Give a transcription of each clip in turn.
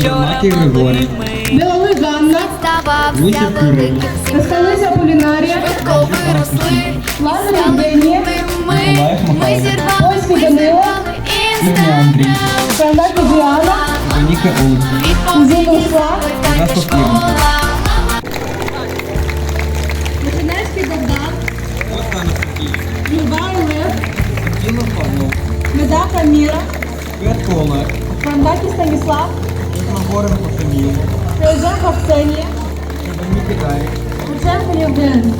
Єрмакій Григорій, Біловий Ганна, Луців Кирил, Сталися Полінарія, швидко виросли. Лазар Стали Євгенія, ми Михайло, Польський Данило, зірвали Андрій, Шандаки Діана, Вероніка Олексій, Кузина Слав, Ірина Софіївна, Михайлевський Богдан, Оксана Софія, Павлов, Медака Міра, Петко Олег, Станіслав, Чорногоренко Каміла, Феоденко Ксенія, Шабанюк Дар'я, Куценко Євген.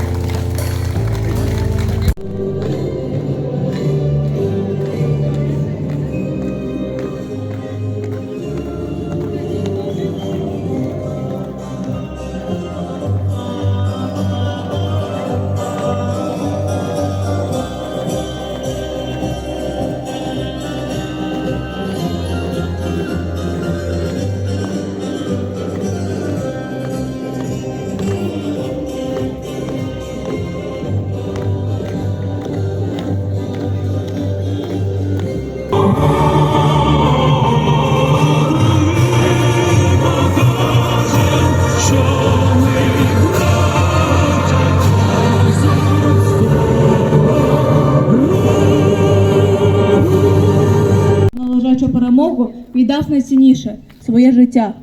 Перемогу віддав найцінніше своє життя.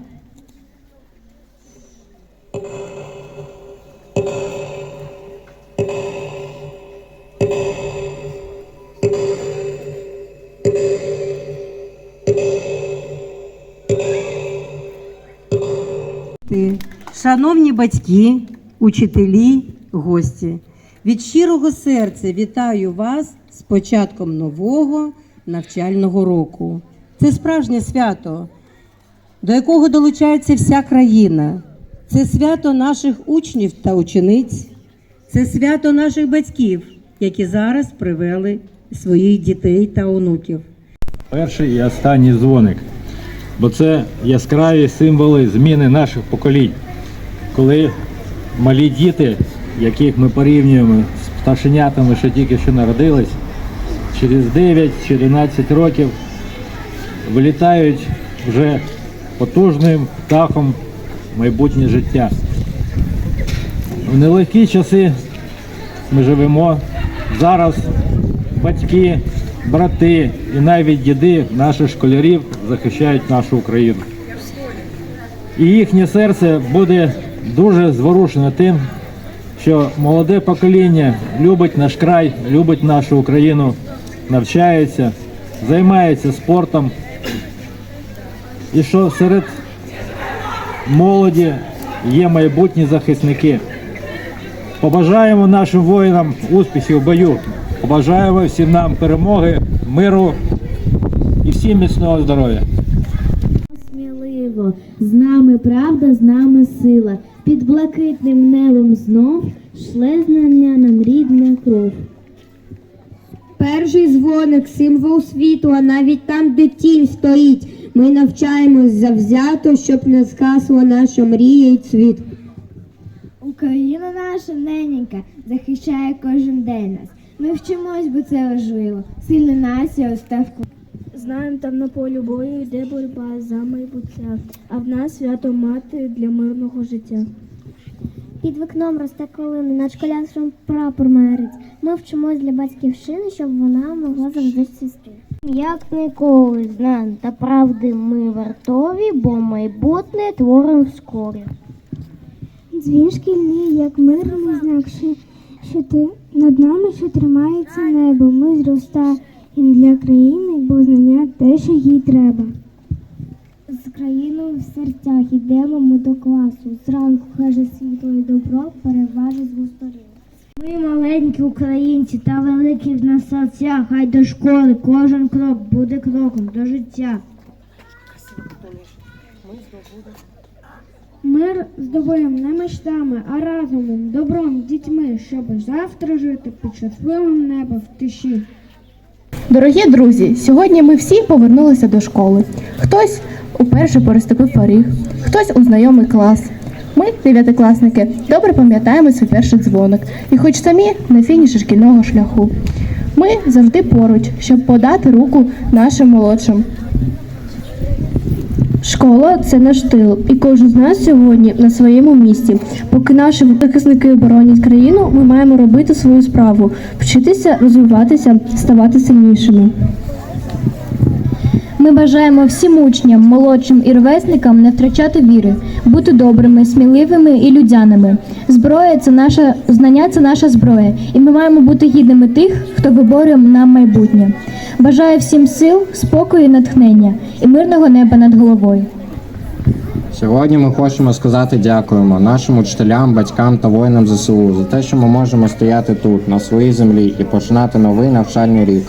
Шановні батьки, учителі, гості, від щирого серця вітаю вас з початком нового навчального року. Це справжнє свято, до якого долучається вся країна. Це свято наших учнів та учениць, це свято наших батьків, які зараз привели своїх дітей та онуків. Перший і останній дзвоник. Бо це яскраві символи зміни наших поколінь. Коли малі діти, яких ми порівнюємо з пташенятами, що тільки що народились, через 9-11 років вилітають вже потужним птахом майбутнє життя. В нелегкі часи ми живемо. Зараз батьки, брати і навіть діди наших школярів захищають нашу Україну. І їхнє серце буде дуже зворушене тим, що молоде покоління любить наш край, любить нашу Україну, навчається, займається спортом. І що серед молоді є майбутні захисники. Побажаємо нашим воїнам успіхів в бою. Побажаємо всім нам перемоги, миру і всім міцного здоров'я. Сміливо, з нами правда, з нами сила. Під блакитним небом знов шле знання нам рідна кров. Перший дзвоник символ світу, а навіть там, де тінь стоїть, ми навчаємось завзято, щоб не згасла наша мрія і цвіт. Україна наша ненька захищає кожен день нас. Ми вчимось, бо це важливо. Сильна нація оставку. Знаємо, там на полі бою йде боротьба за майбуття, а в нас свято мати для мирного життя. Під вікном росте колина, над школярством прапор мерить. Ми вчимось для батьківщини, щоб вона могла завжди цвісти. Як ніколи знань та правди ми вартові, бо майбутнє творим вскорі. Дзвін шкільний, як мирний знак, що, що ти над нами, що тримається небо. Ми зростаємо для країни, бо знання те, що їй треба. Серцях ідемо ми до класу. Зранку хаже світло і добро переважить з сторін. Ми маленькі українці та великі в нас серця, хай до школи кожен крок буде кроком до життя. Мир здобуємо не мечтами, а разумом, добром, дітьми, щоб завтра жити під щасливим небом в тиші. Дорогі друзі, сьогодні ми всі повернулися до школи. Хтось уперше переступив поріг, хтось у знайомий клас. Ми, дев'ятикласники, добре пам'ятаємо свій перший дзвоник, і хоч самі на фініші шкільного шляху. Ми завжди поруч, щоб подати руку нашим молодшим. Школа це наш тил, і кожен з нас сьогодні на своєму місці. Поки наші захисники оборонять країну, ми маємо робити свою справу, вчитися, розвиватися, ставати сильнішими. Ми бажаємо всім учням, молодшим і ровесникам не втрачати віри, бути добрими, сміливими і людяними. Зброя це наша знання, це наша зброя, і ми маємо бути гідними тих, хто виборює нам майбутнє. Бажаю всім сил, спокою натхнення і мирного неба над головою. Сьогодні ми хочемо сказати дякуємо нашим учителям, батькам та воїнам ЗСУ за те, що ми можемо стояти тут, на своїй землі, і починати новий навчальний рік.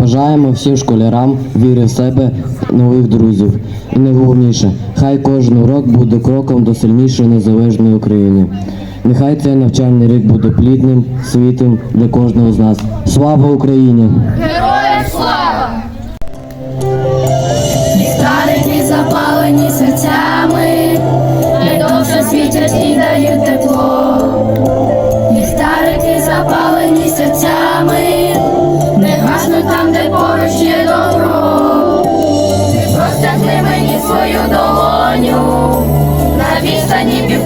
Бажаємо всім школярам віри в себе, нових друзів. І найголовніше, хай кожен урок буде кроком до сильнішої незалежної України. Нехай цей навчальний рік буде плідним, світлим для кожного з нас. Слава Україні! Героям слава! Ліхтарики запалені серцями, найдовше світять і дають тепло.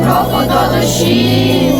Відстані півкроку